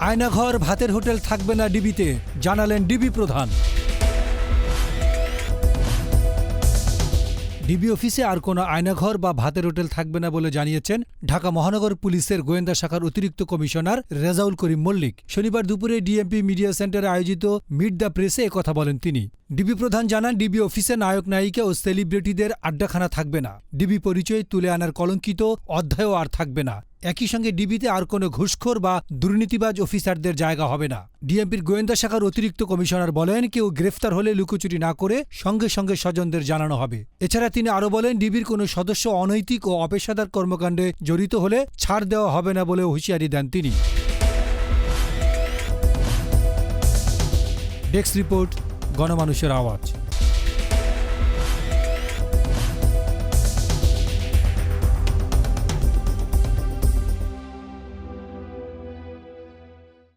আয়নাঘর, ভাতের হোটেল থাকবে না ডিবিতে, জানালেন ডিবি প্রধান। ডিবি অফিসে আর কোনো আয়নাঘর বা ভাতের হোটেল থাকবে না বলে জানিয়েছেন ঢাকা মহানগর পুলিশের গোয়েন্দা শাখার অতিরিক্ত কমিশনার রেজাউল করিম মল্লিক। শনিবার দুপুরে ডিএমপি মিডিয়া সেন্টারে আয়োজিত মিট দ্য প্রেসে কথা বলেন তিনি। ডিবি প্রধান জানান, ডিবি অফিসে নায়ক নায়িকা ও সেলিব্রিটিদের আড্ডাখানা থাকবে না। ডিবি পরিচয় তুলে আনার কলঙ্কিত অধ্যায়ও আর থাকবে না। একই সঙ্গে ডিবিতে আর কোনো ঘুষখোর বা দুর্নীতিবাজ অফিসারদের জায়গা হবে না। ডিএমপির গোয়েন্দা শাখার অতিরিক্ত কমিশনার বলেন, কেউ গ্রেফতার হলে লুকোচুরি না করে সঙ্গে সঙ্গে স্বজনদের জানানো হবে। এছাড়া তিনি আরও বলেন, ডিবির কোনো সদস্য অনৈতিক ও অপেশাদার কর্মকাণ্ডে জড়িত হলে ছাড় দেওয়া হবে না বলেও হুঁশিয়ারি দেন তিনি। ডেস্ক রিপোর্ট, গণমানুষের আওয়াজ।